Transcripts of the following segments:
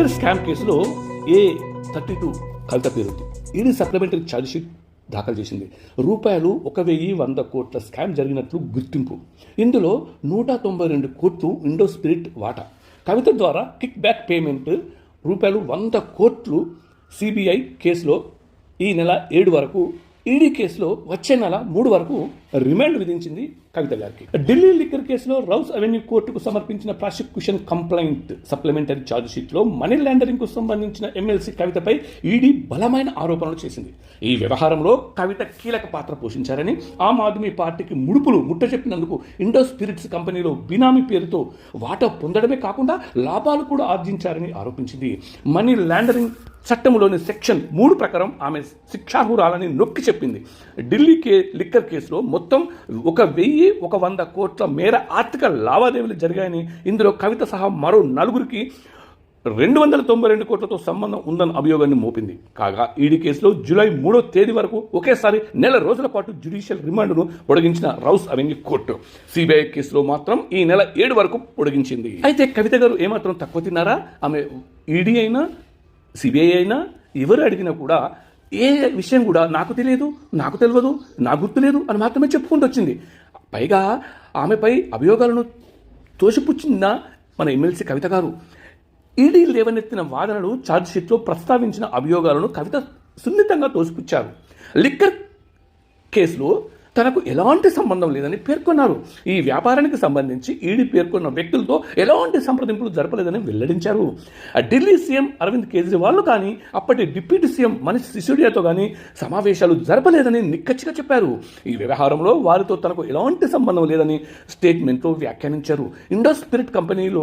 Liquor scam కేసులో ఏ thirty two కవిత పేరుంది. ED supplementary chargesheet దాఖలు చేసింది. రూపాయలు ఒక వెయ్యి వంద కోట్ల స్కామ్ జరిగినట్లు గుర్తింపు. ఇందులో నూట తొంభై రెండు కోట్లు ఇండో స్పిరిట్ వాటా. కవిత ద్వారా కిక్ బ్యాక్ పేమెంట్ రూపాయలు వంద కోట్లు సిబిఐ కేసులో ఈ నెల ఏడు వరకు ఈడీ కేసులో వచ్చే నెల మూడు వరకు రిమాండ్ విధించింది కవిత గారికి. ఢిల్లీ లిక్కర్ కేసులో రౌస్ అవెన్యూ కోర్టుకు సమర్పించిన ప్రాసిక్యూషన్ కంప్లైంట్ సప్లిమెంటరీ ఛార్జ్ షీట్లో మనీ లాండరింగ్కు సంబంధించిన ఎమ్మెల్సీ కవితపై ఈడీ బలమైన ఆరోపణలు చేసింది. ఈ వ్యవహారంలో కవిత కీలక పాత్ర పోషించారని ఆమ్ ఆద్మీ పార్టీకి ముడుపులు ముట్ట చెప్పినందుకు ఇండో స్పిరిట్స్ కంపెనీలో బినామీ పేరుతో వాటా పొందడమే కాకుండా లాభాలు కూడా ఆర్జించారని ఆరోపించింది. మనీ ల్యాండరింగ్ చట్టంలోని సెక్షన్ మూడు ప్రకారం ఆమె శిక్షార్హురాలని నొక్కి చెప్పింది. ఢిల్లీ కే లిక్కర్ కేసులో మొత్తం ఒక వెయ్యి ఒక వంద కోట్ల మేర ఆర్థిక లావాదేవీలు జరిగాయని ఇందులో కవిత సహా మరో నలుగురికి రెండు వందల తొంభై రెండు కోట్లతో సంబంధం ఉందన్న అభియోగాన్ని మోపింది. కాగా ఈడీ కేసులో జూలై మూడో తేదీ వరకు ఒకేసారి నెల రోజుల పాటు జ్యుడిషియల్ రిమాండ్ను పొడిగించిన రౌస్ అవెన్యూ కోర్టు. సిబిఐ కేసులో మాత్రం ఈ నెల ఏడు వరకు పొడిగించింది. అయితే కవిత గారు ఏమాత్రం తక్కువ తిన్నారా? ఆమె ఈడీ అయినా సిబిఐ అయినా ఎవరు అడిగినా కూడా ఏ విషయం కూడా నాకు తెలియదు నాకు తెలియదు నాకు గుర్తులేదు అని మాత్రమే చెప్పుకుంటూ వచ్చింది. పైగా ఆమెపై అభియోగాలను తోసిపుచ్చిన మన ఎమ్మెల్సీ కవిత గారు. ఈడీ లేవనెత్తిన వాదనలు ఛార్జ్షీట్లో ప్రస్తావించిన అభియోగాలను కవిత సున్నితంగా తోసిపుచ్చారు. లిక్కర్ కేసులో తనకు ఎలాంటి సంబంధం లేదని పేర్కొన్నారు. ఈ వ్యాపారానికి సంబంధించి ఈడీ పేర్కొన్న వ్యక్తులతో ఎలాంటి సంప్రదింపులు జరపలేదని వెల్లడించారు. ఢిల్లీ సీఎం అరవింద్ కేజ్రీవాల్ కానీ అప్పటి డిప్యూటీ సీఎం మనీష్ సిసోడియాతో కానీ సమావేశాలు జరపలేదని నిక్కచ్చిగా చెప్పారు. ఈ వ్యవహారంలో వారితో తనకు ఎలాంటి సంబంధం లేదని స్టేట్మెంట్లో వ్యాఖ్యానించారు. ఇండో స్పిరిట్ కంపెనీలో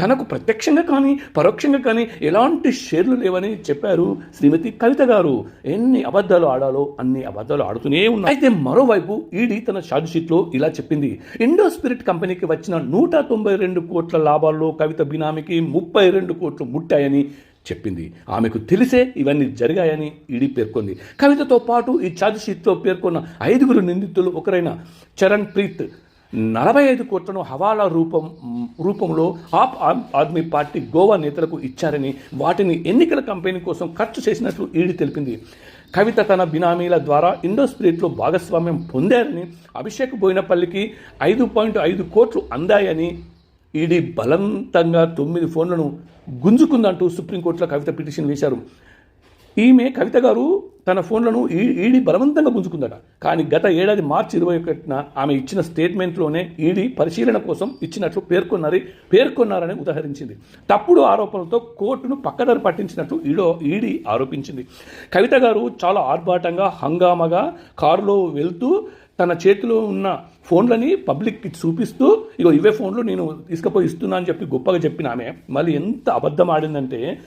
తనకు ప్రత్యక్షంగా కానీ పరోక్షంగా కానీ ఎలాంటి షేర్లు లేవని చెప్పారు శ్రీమతి కవిత గారు. ఎన్ని అబద్ధాలు ఆడాలో అన్ని అబద్ధాలు ఆడుతూనే ఉన్నాయి అయితే మరోవైపు ఈడీ తన ఛార్జ్షీట్లో ఇలా చెప్పింది. ఇండో స్పిరిట్ కంపెనీకి వచ్చిన నూట తొంభై రెండు కోట్ల లాభాల్లో కవిత బినామీకి ముప్పై రెండు కోట్లు ముట్టాయని చెప్పింది. ఆమెకు తెలిసే ఇవన్నీ జరిగాయని ఈడీ పేర్కొంది. కవితతో పాటు ఈ ఛార్జ్ షీట్లో పేర్కొన్న ఐదుగురు నిందితులు ఒకరైన చరణ్ ప్రీత్ నలభై ఐదు కోట్లను హవాలా రూపం రూపంలో ఆప్ ఆద్మీ పార్టీ గోవా నేతలకు ఇచ్చారని వాటిని ఎన్నికల కంపెనీ కోసం ఖర్చు చేసినట్లు ఈడీ తెలిపింది. కవిత తన బినామీల ద్వారా ఇండో స్పిరిట్లో భాగస్వామ్యం పొందారని అభిషేక్ బోయినపల్లికి ఐదు పాయింట్ ఐదు కోట్లు అందాయని ఈడీ బలవంతంగా తొమ్మిది ఫోన్లను గుంజుకుందంటూ సుప్రీంకోర్టులో కవిత పిటిషన్ వేశారు. ఈమె కవిత గారు తన ఫోన్లను ఈ- ఈడీ బలవంతంగా గుంజుకుందట. కానీ గత ఏడాది మార్చి ఇరవై ఒకటిన ఆమె ఇచ్చిన స్టేట్మెంట్లోనే ఈడీ పరిశీలన కోసం ఇచ్చినట్లు పేర్కొన్నది పేర్కొన్నారని ఉదహరించింది. తప్పుడు ఆరోపణలతో కోర్టును పక్కదారి పట్టించినట్లు ఈడో ఈడీ ఆరోపించింది. కవిత గారు చాలా ఆర్భాటంగా హంగామగా కారులో వెళ్తూ తన చేతిలో ఉన్న ఫోన్లని పబ్లిక్కి చూపిస్తూ ఇగో ఇవే ఫోన్లు నేను తీసుకుపోయి ఇస్తున్నా అని చెప్పి గొప్పగా చెప్పిన ఆమె మళ్ళీ ఎంత అబద్ధం ఆడిందంటే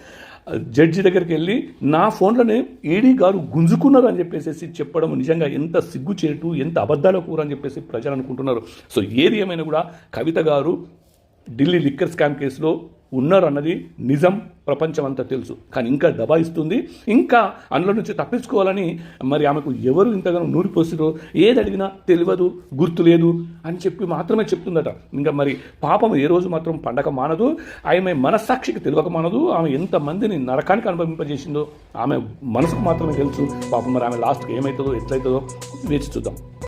జడ్జి దగ్గరికి వెళ్ళి నా ఫోన్లోనే ఈడీ గారు గుంజుకున్నారు అని చెప్పేసి చెప్పడం నిజంగా ఎంత సిగ్గుచేటు ఎంత అబద్ధాల కూర అని చెప్పేసి ప్రజలు అనుకుంటున్నారు. సో ఏది ఏమైనా కూడా కవిత గారు ఢిల్లీ లిక్కర్ స్కామ్ కేసులో ఉన్నారు అన్నది నిజం ప్రపంచం అంతా తెలుసు. కానీ ఇంకా దబాయిస్తుంది ఇంకా అందులో నుంచి తప్పించుకోవాలని మరి ఆమెకు ఎవరు ఇంతగానో నూరిపోసిరో ఏది అడిగినా తెలియదు గుర్తు లేదు అని చెప్పి మాత్రమే చెప్తుందట. ఇంకా మరి పాపం ఏ రోజు మాత్రం పండగ మానదు ఆమె మనస్సాక్షికి తెలియక మానదు ఆమె ఎంతమందిని నరకానికి అనుభవింపజేసిందో ఆమె మనసుకు మాత్రమే తెలుసు. పాపం మరి ఆమె లాస్ట్కి ఏమవుతుందో ఎట్లయితుందో వేచి చూద్దాం.